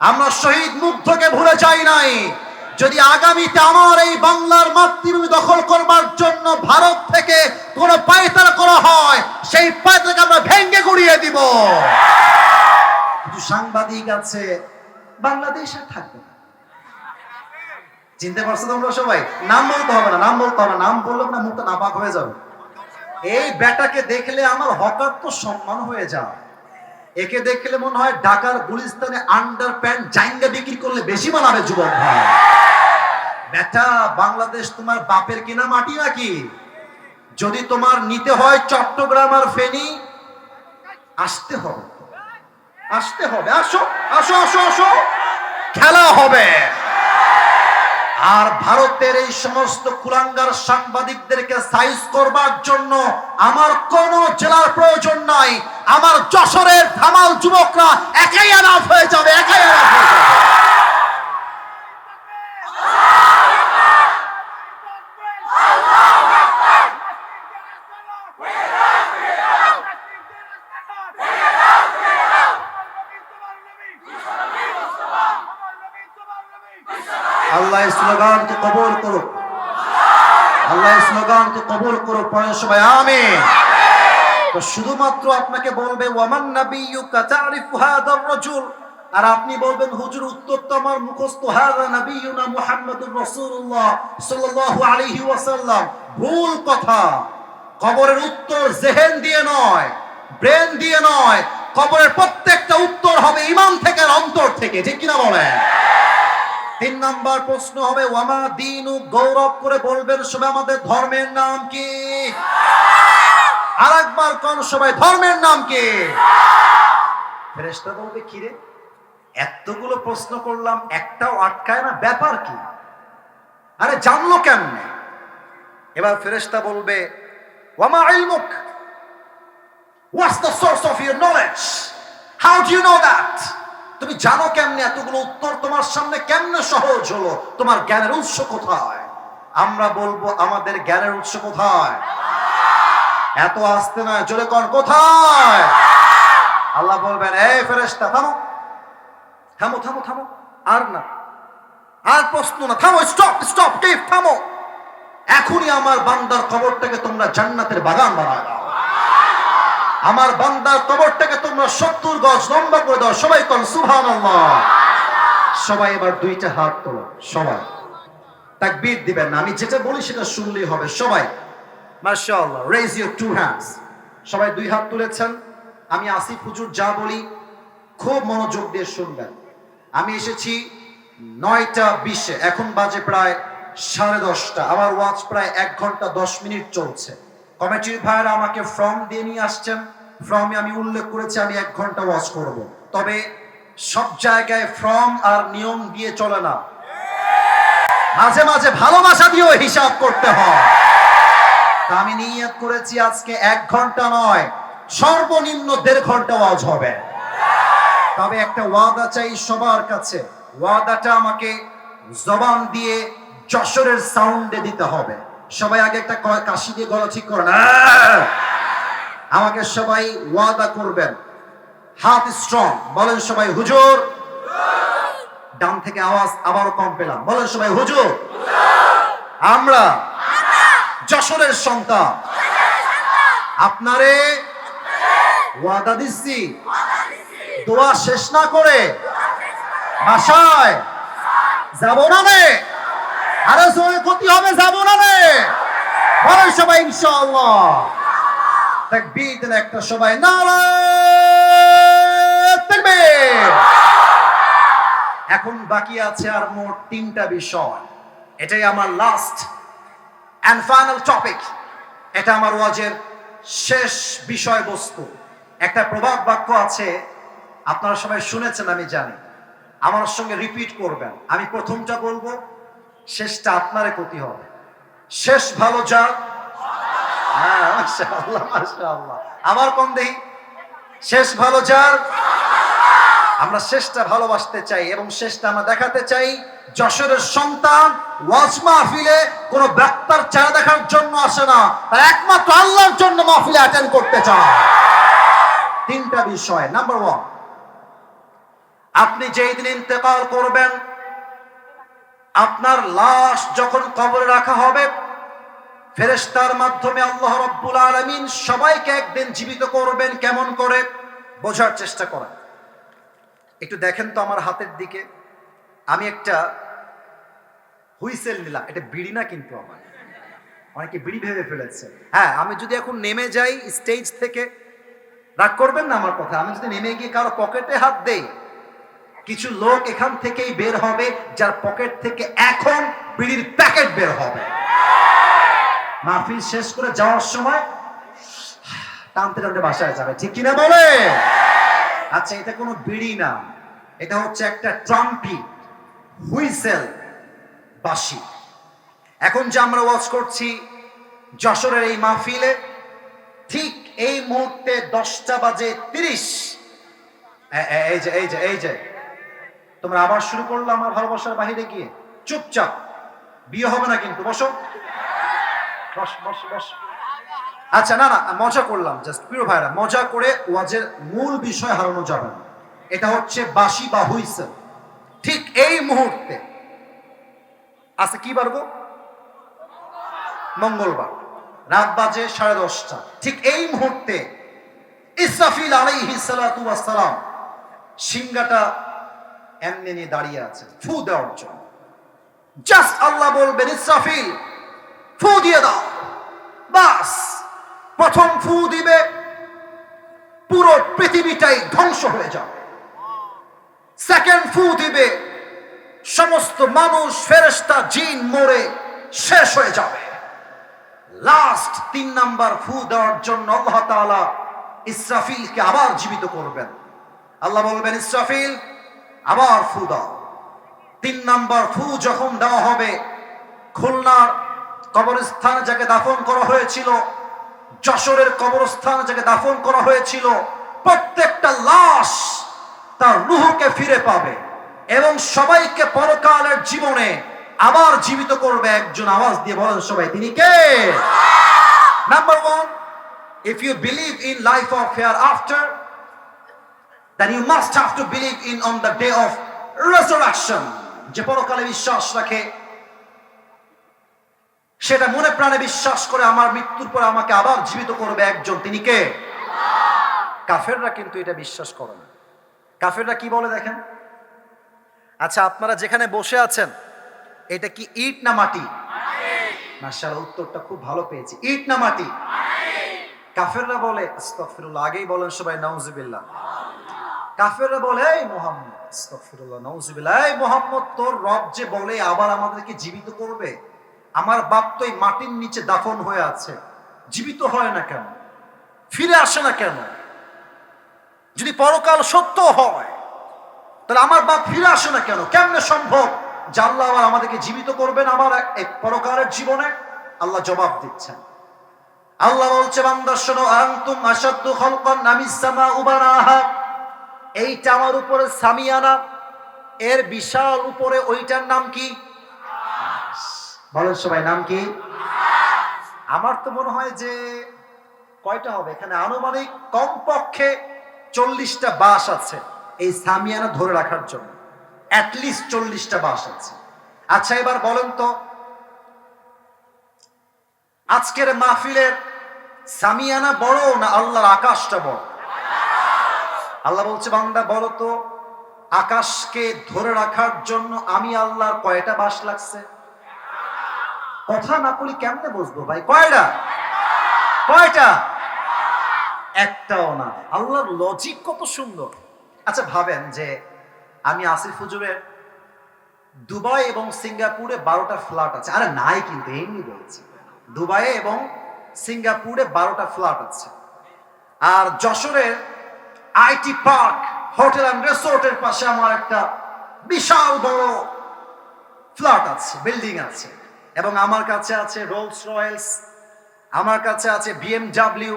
আমরা শহীদ মুগ্ধকে ভুলে যাই নাই। যদি আগামীতে আমার এই বাংলার মাতৃভূমি দখল করবার জন্য ভারত থেকে কোনো পায়তারা করা হয়, সেই পায়তারাকে আমরা ভেঙ্গে গুড়িয়ে দিব। কিছু সাংবাদিক আছে, বাংলাদেশ আর থাকবে না। চিনতে পারছ তোমরা সবাই? নাম বলতে হবে না, নাম বলতে হবে নাম বললে না মুখটা নাপাক হয়ে যাবে। এই বেটাকে দেখলে আমার হকার তো সম্মান হয়ে যায়। একে দেখলে মনে হয় ঢাকার গুলিস্তানে আন্ডার প্যান্ট জাইঙ্গা বিক্রি করলে বেশি মানাবে যুবক ভাই। বেটা, বাংলাদেশ তোমার বাপের কিনা মাটি নাকি? যদি তোমার নিতে হয় চট্টগ্রাম আর ফেনি, আসতে হবে। আসতে হবে। আসো আসো আসো আসো। খেলা হবে। আর ভারতের এই সমস্ত কুলাঙ্গার সাংবাদিকদেরকে সাইজ করবার জন্য আমার কোন জেলার প্রয়োজন নাই। আমার যশোরের ধামাল যুবকরা একাই আনাফ হয়ে যাবে, একাই আনাফ হয়ে যাবে আল্লাহ এই স্লোগানকে কবল করুক আল্লাহ এই স্লোগানকে পরের সবাই, আমিন। তো শুধুমাত্র আপনাকে বলবে, ওয়ামান নাবিয়্যু কাতারিফু হাদার রাজুল। আর আপনি বলবেন, হুজুর উত্তর তো আমার মুখস্থ, হাদা নবিয়ুনা মুহাম্মাদুর রাসূলুল্লাহ সাল্লাল্লাহু আলাইহি ওয়াসাল্লাম। ভুল কথা। কবরের উত্তর জেহেন দিয়ে নয়, ব্রেন দিয়ে নয়। কবরের প্রত্যেকটা উত্তর হবে ইমান থেকে অন্তর থেকে। ঠিক কিনা বলেন? তিন নাম্বার প্রশ্ন হবে, ওয়ামা দিনু গৌরব করে বলবেন সবাই আমাদের ধর্মের নাম কি? আর একবার কোন সবাই, ধর্মের নাম কি? ফেরেশতা বলবে, কি রে? এতগুলো প্রশ্ন করলাম, একটাও আটকায় না, ব্যাপার কি? আরে জানলো কেমনে? এবার ফেরেশতা বলবে, ওয়ামা ইলমুক? What's the source of your knowledge how do you know that তুমি জানো কেমনে এতগুলো উত্তর? তোমার সামনে কেমনে সহজ হলো? তোমার জ্ঞানের উৎস কোথায়? আমরা বলব, আমাদের জ্ঞানের উৎস কোথায়? এত আসতে না জোরে কর কোথায়? আল্লাহ বলবেন, এই ফেরেশতা, থামো। থামো থামো থামো। আর না। আর প্রশ্ন না, থামো স্টপ স্টপ টিপ থামো। এখনই আমার বান্দার খবরটাকে তোমরা জান্নাতের বাগান বানায় দাও। আমার বান্দার কবরটাকে তোমরা সত্তর গজ লম্বা করে দাও। সবাই কর সুভান সবাই এবার দুইটা হাত তোলো, সবাই। তাকবীর দিবেন না, আমি যেটা বলি সেটা শুনলেই হবে, সবাই। মাশাআল্লাহ রেজ ইউর টু হ্যান্ডস সবাই দুই হাত তুলেছেন। আমি আসিফ হুজুর যা বলি, খুব মনোযোগ দিয়ে শুনবেন। আমি এসেছি নয়টা বিশে, এখন বাজে প্রায় সাড়ে দশটা। আমার ওয়াচ প্রায় এক ঘণ্টা দশ মিনিট চলছে। কমিটির ভাইয়েরা আমাকে ফর্ম দিয়ে নিয়ে আসছেন। ফর্মে আমি উল্লেখ করেছি, আমি এক ঘণ্টা ওয়াজ করব। তবে সব জায়গায় ফর্ম আর নিয়ম দিয়ে চলে না। মাঝে মাঝে ভালোবাসা দিয়েও হিসাব করতে হয়। আমি নিয়ত করেছি আজকে এক ঘণ্টা নয়, সর্বনিম্ন দেড় ঘণ্টা ওয়াজ হবে। তবে একটা ওয়াদা চাই সবার কাছে। ওয়াদাটা আমাকে জবান দিয়ে যশোরের সাউন্ডে দিতে হবে। সবাই আগে একটা কাশি দিয়ে গলা ঠিক করেন আহ! আমাকে সবাই ওয়াদা করবেন। হাত স্ট্রং বলেন সবাই, হুজুর! ডান থেকে আওয়াজ আবারও কম পেলাম। বলেন সবাই, হুজুর! আমরা যশোরের সন্তান। আপনারে ওয়াদা দিচ্ছি। দোয়া শেষ না করে বাসায় যাব না রে। আরে জোরে ক্ষতি হবে, যাব বলেন সবাই, ইনশাআল্লাহ। তাকবীর দিলে একটা সবাই নারে এখন বাকি আছে আর মোট তিনটা বিষয়। এটাই আমার লাস্ট অ্যান্ড ফাইনাল টপিক এটা আমার ওয়াজের শেষ বিষয়বস্তু। একটা প্রবাদ বাক্য আছে, আপনারা সবাই শুনেছেন, আমি জানি। আমার সঙ্গে রিপিট করবেন। আমি প্রথমটা বলব, শেষটা আপনারে ক্ষতি হবে। শেষ ভালো যা। হ্যাঁ আমার কোন দেহি শেষ ভালো যার। আমরা শেষটা ভালোবাসতে চাই এবং শেষটা আমরা দেখাতে চাই যশোরের সন্তান ওয়াজ মাহফিলে। কোন ডাক্তার চেহারা দেখার জন্য আসে না। তার একমাত্র আল্লাহর জন্য মাহফিলে অ্যাটেন্ড করতে চায়। তিনটা বিষয়। নাম্বার ওয়ান আপনি যেই দিন ইন্তেকাল করবেন আপনার লাশ যখন কবরে রাখা হবে, ফেরেশতার মাধ্যমে আল্লাহ রব্বুল আলামিন সবাইকে একদিন জীবিত করবেন কেমন করে? বোঝার চেষ্টা করেন। একটু দেখেন তো আমার হাতের দিকে। আমি একটা হুইসেল নিলাম। এটা বিড়ি না কিন্তু আমার? অনেকে বিড়ি ভেবে ফেলেছে। হ্যাঁ আমি যদি এখন নেমে যাই স্টেজ থেকে, রাগ করবেন না আমার কথা। আমি যদি নেমে গিয়ে কারও পকেটে হাত দেই কিছু লোক এখান থেকেই বের হবে, যার পকেট থেকে এখন বিড়ির প্যাকেট বের হবে। মাহফিল শেষ করে যাওয়ার সময় টানতে টানতে বাসায় যাবে। ঠিক কিনা বলে? আচ্ছা এটা কোনো বিড়ি না। এটা হচ্ছে একটা ট্রাম্পি হুইসেল বাসি এখন যে আমরা ওয়াচ করছি যশোরের এই মাহফিলে, ঠিক এই মুহূর্তে দশটা বাজে তিরিশ। এই যে এই যে এই যে। তোমরা আবার শুরু করল আমার ভালোবাসার বাহিরে গিয়ে। চুপচাপ। বিয়ে হবে না কিন্তু, বসো। আচ্ছা না না, মজা করলাম জাস্ট প্রিয় ভাইরা, মজা করে ওয়াজের মূল বিষয় হারানো যাবে না। এটা হচ্ছে বাসি বা হুইসেল। ঠিক এই মুহূর্তে। আজকে কি পারব মঙ্গলবার। রাত বাজে সাড়ে দশটা। ঠিক এই মুহূর্তে ইসরাফিল আলাইহি সালাতু সিংহাটা এমনি দাঁড়িয়ে আছে। ফু দেওয়ার জন্য। জাস্ট আল্লাহ বলবেন, ইসরাফিল, ফু দিয়ে দাও। বাস। প্রথম ফু দিবে, পুরো পৃথিবীটাই ধ্বংস হয়ে যাবে। সেকেন্ড ফু দিবে, সমস্ত মানুষ ফেরেস্তা জিন মরে শেষ হয়ে যাবে। লাস্ট তিন নাম্বার ফু দেওয়ার জন্য আল্লাহ তাআলা ইসরাফিলকে আবার জীবিত করবেন। আল্লাহ বলবেন, ইসরাফিল আবার ফু দাও। তিন নাম্বার ফু যখন দেওয়া হবে খুলনার কবরস্থান যাকে দাফন করা হয়েছিল যশোরের কবরস্থান যাকে দাফন করা হয়েছিল প্রত্যেকটা লাশ তার রুহকে ফিরে পাবে এবং সবাইকে পরকালের জীবনে আবার জীবিত করবে একজন আওয়াজ দিয়ে বলেন সবাই তিনি কে? Number one if you believe in life of hereafter then you must have to believe in on the day of resurrection. যে পরকালে বিশ্বাস রাখে সেটা মনে প্রাণে বিশ্বাস করে আমার মৃত্যুর পর আমাকে আবার জীবিত করবে একজন। তিনি কে? কাফেররা কিন্তু এটা বিশ্বাস করে না। কাফেররা কি বলে দেখেন? আচ্ছা আপনারা যেখানে বসে আছেন এটা কি ইট না মাটি? মার্শাল উত্তরটা খুব ভালো পেয়েছি। ইট না মাটি? কাফেররা বলে আগেই বলেন সবাই নাউজুবিল্লাহ। কাফেররা বলে, এই মোহাম্মদ তোর রব যে বলে আবার আমাদেরকে জীবিত করবে? আমার বাপ তো এই মাটির নিচে দাফন হয়ে আছে। জীবিত হয় না কেন? ফিরে আসে না কেন? যদি পরকাল সত্য হয়, তাহলে আমার বাপ ফিরে আসে না কেন? কেমনে সম্ভব? আল্লাহ আবার আমাদেরকে জীবিত করবেন আমার এই পরকালের জীবনে? আল্লাহ জবাব দিচ্ছেন। আল্লাহ বলছে, বান্দা, শোনো, আনতুম আসাদ্দু খলকন নামিস সামা উবানাহা এইটা আমার উপরে সামিয়ানা, এর বিশাল উপরে ওইটার নাম কি? বলেন সবাই, নাম কি? আমার তো মনে হয় যে কয়টা হবে? এখানে আনুমানিক কমপক্ষে চল্লিশটা বাস আছে এই সামিয়ানা ধরে রাখার জন্য। অ্যাটলিস্ট চল্লিশটা বাস আছে। আচ্ছা এবার বলেন তো, আজকের মাহফিলের সামিয়ানা বড় না আল্লাহর আকাশটা বড়? আল্লাহ বলছে, বান্দা, বলো তো, আকাশকে ধরে রাখার জন্য আমি আল্লাহর কয়টা বাস লাগছে? কথা না বলি কেমনে বসবো ভাই? কয়টা? কয়টা? একটাও না। আল্লাহর লজিক কত সুন্দর। আচ্ছা ভাবেন যে আমি আসিফ হুজুরের দুবাই এবং সিঙ্গাপুরে বারোটা ফ্ল্যাট আছে। আরে, নাই কিন্তু, এমনি বলছি। দুবাইয়ে এবং সিঙ্গাপুরে বারোটা ফ্ল্যাট আছে। আর যশোরের আইটি পার্ক, হোটেল অ্যান্ড রিসোর্টের পাশে আমার একটা বিশাল বড় ফ্ল্যাট আছে, বিল্ডিং আছে। এবং আমার কাছে আছে রোলস রয়েলস আমার কাছে আছে বিএমডাব্লিউ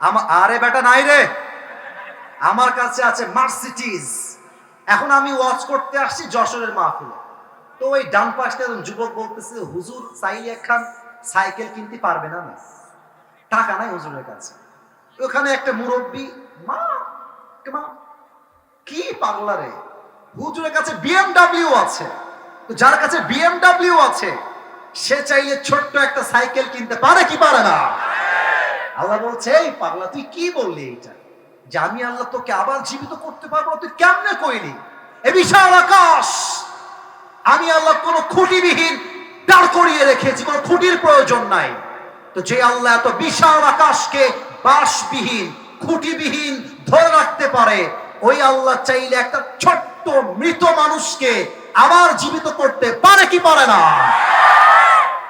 আমার আরে বেটা নাই রে! আমার কাছে আছে মার্সিটিজ এখন আমি ওয়াচ করতে আসছি যশোরের মাহফিলে। তো ওই ডান পাশে একজন যুবক বলতেছে, হুজুর চাইলে খান, সাইকেল কিনতে পারবে না না? টাকা নাই হুজুরের কাছে। ওখানে একটা মুরব্বী, মা কে হুজুরের কাছে বিএমডাব্লিউ আছে। যার কাছে বিএমডাব্লিউ আছে, সে চাইলে ছোট্ট একটা সাইকেল কিনতে পারে কি পারে না? আল্লাহ বলছে, এই পাগলা, তুই কি বললি যে আমি আল্লাহ তোকে আবার জীবিত করতে পারব তুই কেমনে কইলি? এ বিশাল আকাশ! আমি আল্লাহ কোনো খুঁটিবিহীন দাঁড় করিয়ে রেখেছি, কোনো খুঁটির প্রয়োজন নাই। তো যে আল্লাহ এত বিশাল আকাশকে বাসবিহীন খুঁটিবিহীন ধরে রাখতে পারে। ওই আল্লাহ চাইলে একটা ছোট্ট মৃত মানুষকে আবার জীবিত করতে পারে কি পারে না।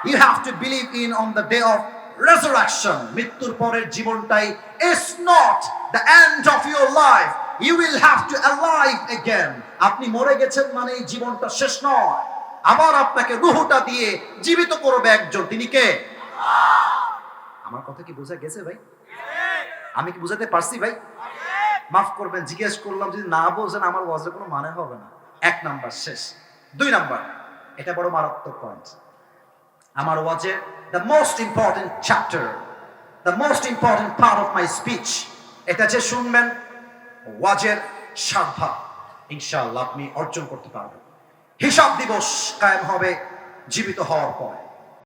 You have to believe in on the day of resurrection মৃত্যুর পরের জীবনটাই is not the end of your life you will have to alive again আপনি মরে গেছেন মানে এই জীবনটা শেষ নয়। আবার আপনাকে রুহুটা দিয়ে জীবিত করবে একজন। তিনি কে? আমার কথা কি বোঝা গেছে ভাই? আমি কি বুঝাতে পারছি ভাই? মাফ করবেন, জিজ্ঞেস করলাম, যদি না বোঝেন আমার ওয়াজে কোনো মানে হবে না। এক নাম্বার শেষ। দুই নাম্বার, এটা বড় মারাত্মক পয়েন্ট আমার ওয়াজে the most important chapter the most important part of my speech এটা যে শুনবেন, ওয়াজের সাধা ইনশাআল্লাহ আপনি অর্জন করতে পারবেন। হিসাব দিবস কায়েম হবে, জীবিত হওয়ার পর।